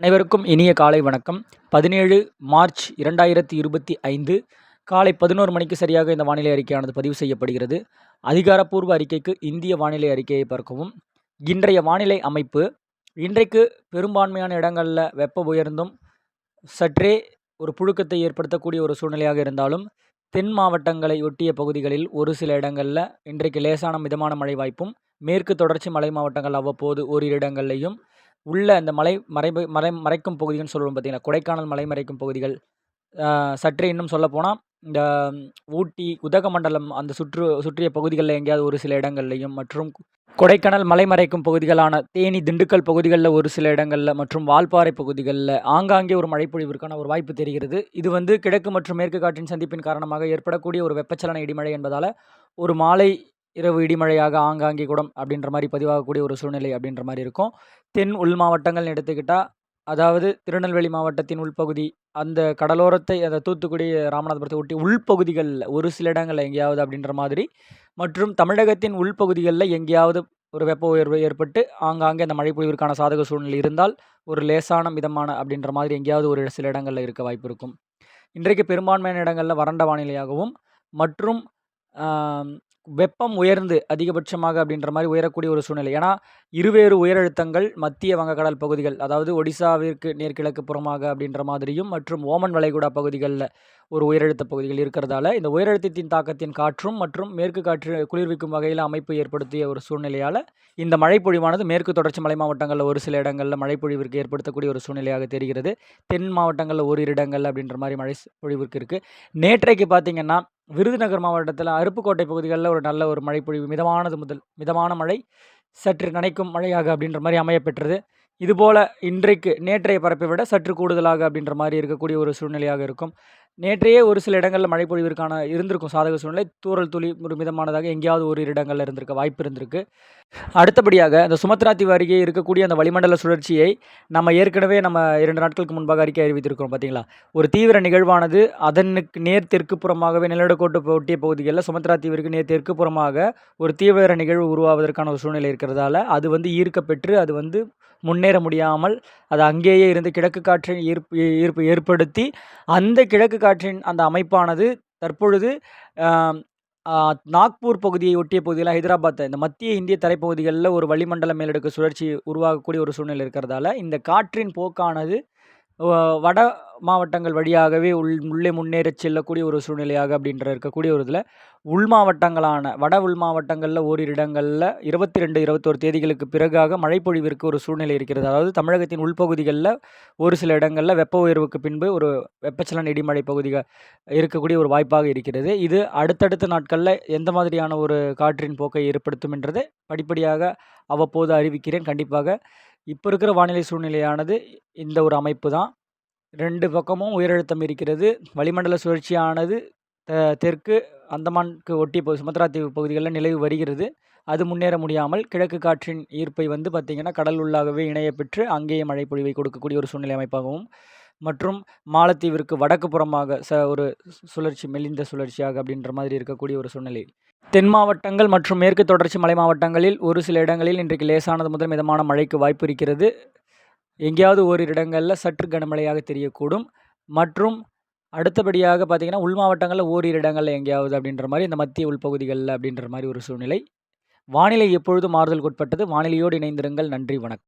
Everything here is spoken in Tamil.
அனைவருக்கும் இனிய காலை வணக்கம். பதினேழு மார்ச் இரண்டாயிரத்தி இருபத்தி ஐந்து காலை பதினோரு மணிக்கு சரியாக இந்த வானிலை அறிக்கையானது பதிவு செய்யப்படுகிறது. அதிகாரப்பூர்வ அறிக்கைக்கு இந்திய வானிலை அறிக்கையை பார்க்கவும். இன்றைய வானிலை அமைப்பு இன்றைக்கு பெரும்பான்மையான இடங்களில் வெப்ப உயர்ந்தும் சற்றே ஒரு புழுக்கத்தை ஏற்படுத்தக்கூடிய ஒரு சூழ்நிலையாக இருந்தாலும் தென் மாவட்டங்களை ஒட்டிய பகுதிகளில் ஒரு சில இடங்களில் இன்றைக்கு லேசான மிதமான மழை வாய்ப்பும் மேற்கு தொடர்ச்சி மலை மாவட்டங்கள் அவ்வப்போது ஓரிரு இடங்கள்லையும் உள்ள அந்த மலை மறைபு மறை மறைக்கும் பகுதிகள்னு சொல்லுவோம் பார்த்தீங்களா கொடைக்கானல் மலை மறைக்கும் பகுதிகள் சற்றே இன்னும் சொல்லப்போனால் இந்த ஊட்டி உதகமண்டலம் அந்த சுற்று சுற்றிய பகுதிகளில் எங்கேயாவது ஒரு சில இடங்கள்லையும் மற்றும் கொடைக்கானல் மலை மறைக்கும் பகுதிகளான தேனி திண்டுக்கல் பகுதிகளில் ஒரு சில இடங்களில் மற்றும் வால்பாறை பகுதிகளில் ஆங்காங்கே ஒரு மழைப்பொழிவிற்கான ஒரு வாய்ப்பு தெரிகிறது. இது வந்து கிழக்கு மற்றும் மேற்கு காற்றின் சந்திப்பின் காரணமாக ஏற்படக்கூடிய ஒரு வெப்பச்சலன இடிமழை என்பதால் ஒரு மாலை இரவு இடிமழையாக ஆங்காங்கே குடம் அப்படின்ற மாதிரி பதிவாகக்கூடிய ஒரு சூழ்நிலை அப்படின்ற மாதிரி இருக்கும். தென் உள் மாவட்டங்கள்னு எடுத்துக்கிட்டால் அதாவது திருநெல்வேலி மாவட்டத்தின் உள்பகுதி அந்த கடலோரத்தை அந்த தூத்துக்குடி ராமநாதபுரத்தை ஒட்டி உள்பகுதிகளில் ஒரு சில இடங்களில் எங்கேயாவது அப்படின்ற மாதிரி மற்றும் தமிழகத்தின் உள்பகுதிகளில் எங்கேயாவது ஒரு வெப்ப உயர்வு ஏற்பட்டு ஆங்காங்கே அந்த மழை பொழிவிற்கான சாதக சூழ்நிலை இருந்தால் ஒரு லேசான மிதமான அப்படின்ற மாதிரி எங்கேயாவது ஒரு சில இடங்களில் இருக்க வாய்ப்பு இருக்கும். இன்றைக்கு பெரும்பான்மையான இடங்களில் வறண்ட வானிலையாகவும் மற்றும் வெப்பம் உயர்ந்து அதிகபட்சமாக அப்படின்ற மாதிரி உயரக்கூடிய ஒரு சூழ்நிலை. ஏன்னா இருவேறு உயரழுத்தங்கள் மத்திய வங்கக்கடல் பகுதிகள் அதாவது ஒடிசாவிற்கு நேர்கிழக்கு புறமாக அப்படின்ற மாதிரியும் மற்றும் ஓமன் வளைகுடா பகுதிகளில் ஒரு உயரழுத்த பகுதிகள் இருக்கிறதால இந்த உயரழுத்தத்தின் தாக்கத்தின் காற்றும் மற்றும் மேற்கு காற்று குளிர்விக்கும் வகையில் அமைப்பு ஏற்படுத்திய ஒரு சூழ்நிலையால் இந்த மழைப்பொழிவானது மேற்கு தொடர்ச்சி மலை மாவட்டங்களில் ஒரு சில இடங்களில் மழைப்பொழிவிற்கு ஏற்படுத்தக்கூடிய ஒரு சூழ்நிலையாக தெரிகிறது. தென் மாவட்டங்களில் ஓரிரு இடங்கள் அப்படின்ற மாதிரி மழை பொழிவிற்கு இருக்குது நேற்றைக்கு பார்த்திங்கன்னா விருதுநகர் மாவட்டத்தில் அருப்புக்கோட்டை பகுதிகளில் ஒரு நல்ல ஒரு மழைப்பொழிவு மிதமானது முதல் மிதமான மழை சற்று நனைக்கும் மழையாக அப்படின்ற மாதிரி அமையப்பெற்றது. இதுபோல் இன்றைக்கு நேற்றைய பரப்பை விட சற்று கூடுதலாக அப்படின்ற மாதிரி இருக்கக்கூடிய ஒரு சூழ்நிலையாக இருக்கும். நேற்றையே ஒரு சில இடங்களில் மழை பொழிவிற்கான இருந்திருக்கும் சாதக சூழ்நிலை. தூரல் துளி ஒரு மிதமானதாக எங்கேயாவது ஒரு இடங்களில் இருந்திருக்க வாய்ப்பு இருந்திருக்கு. அடுத்தபடியாக அந்த சுமத்ரா தீவு அருகே இருக்கக்கூடிய அந்த வளிமண்டல சுழற்சியை நம்ம ஏற்கனவே நம்ம இரண்டு நாட்களுக்கு முன்பாக அறிக்கை அறிவித்திருக்கிறோம் பார்த்தீங்களா ஒரு தீவிர நிகழ்வானது அதனுக்கு நேர் தெற்கு புறமாகவே நிலநடுக்கோட்டு ஒட்டிய பகுதிகளில் சுமத்ரா தீவிற்கு நேர் தெற்கு புறமாக ஒரு தீவிர நிகழ்வு உருவாவதற்கான ஒரு சூழ்நிலை இருக்கிறதால அது வந்து ஈர்க்கப்பெற்று அது வந்து முன்னேற முடியாமல் அது அங்கேயே இருந்து கிழக்கு காற்றை ஈர்ப்பு ஈர்ப்பு ஏற்படுத்தி அந்த கிழக்கு காற்றின் அந்த அமைப்பானது தற்பொழுது நாக்பூர் பகுதியை ஒட்டிய பகுதியில் ஹைதராபாத் இந்த மத்திய இந்திய தரைப்பகுதிகளில் ஒரு வளிமண்டல மேலடுக்கு சுழற்சி உருவாகக்கூடிய ஒரு சூழ்நிலை இருக்கிறதால இந்த காற்றின் போக்கானது வட மாவட்டங்கள் வழியாகவே உள் உள்ளே முன்னேறச் செல்லக்கூடிய ஒரு சூழ்நிலையாக அப்படின்ற இருக்கக்கூடிய ஒரு இதில் உள் மாவட்டங்களான வட உள் மாவட்டங்களில் ஓரிரு இடங்களில் இருபத்தி ரெண்டு இருபத்தோரு தேதிகளுக்கு பிறகாக மழைப்பொழிவிற்கு ஒரு சூழ்நிலை இருக்கிறது. அதாவது தமிழகத்தின் உள்பகுதிகளில் ஒரு சில இடங்களில் வெப்ப உயர்வுக்கு பின்பு ஒரு வெப்பச்சலன இடிமழை பகுதிகள் இருக்கக்கூடிய ஒரு வாய்ப்பாக இருக்கிறது. இது அடுத்தடுத்த நாட்களில் எந்த மாதிரியான ஒரு காற்றின் போக்கை ஏற்படுத்தும் என்றதை படிப்படியாக அவ்வப்போது அறிவிக்கிறேன். கண்டிப்பாக இப்போ இருக்கிற வானிலை சூழ்நிலையானது இந்த ஒரு அமைப்பு தான். ரெண்டு பக்கமும் உயரழுத்தம் இருக்கிறது. வளிமண்டல சுழற்சியானது தெற்கு அந்தமானுக்கு ஒட்டி பகுதி சுமத்ரா தீவு பகுதிகளில் நிலவு வருகிறது. அது முன்னேற முடியாமல் கிழக்கு காற்றின் ஈர்ப்பை வந்து பார்த்திங்கன்னா கடல் உள்ளாகவே இணைய பெற்று அங்கேயே மழை பொழிவை கொடுக்கக்கூடிய ஒரு சூழ்நிலை அமைப்பாகவும் மற்றும் மாலத்தீவிற்கு வடக்கு புறமாக ச ஒரு சுழற்சி மெலிந்த சுழற்சியாக அப்படின்ற மாதிரி இருக்கக்கூடிய ஒரு சூழ்நிலை. தென் மாவட்டங்கள் மற்றும் மேற்கு தொடர்ச்சி மலை மாவட்டங்களில் ஒரு சில இடங்களில் இன்றைக்கு லேசானது முதல் மிதமான மழைக்கு வாய்ப்பு இருக்கிறது. எங்கேயாவது ஓரிரு இடங்களில் சற்று கனமழையாக தெரியக்கூடும். மற்றும் அடுத்தபடியாக பார்த்திங்கன்னா உள் மாவட்டங்களில் ஓரிரு இடங்களில் எங்கேயாவது அப்படின்ற மாதிரி இந்த மத்திய உள்பகுதிகளில் அப்படின்ற மாதிரி ஒரு சூழ்நிலை. வானிலை எப்பொழுதும் மாறுதலுக்கு உட்பட்டது. வானிலையோடு இணைந்திருங்கள். நன்றி. வணக்கம்.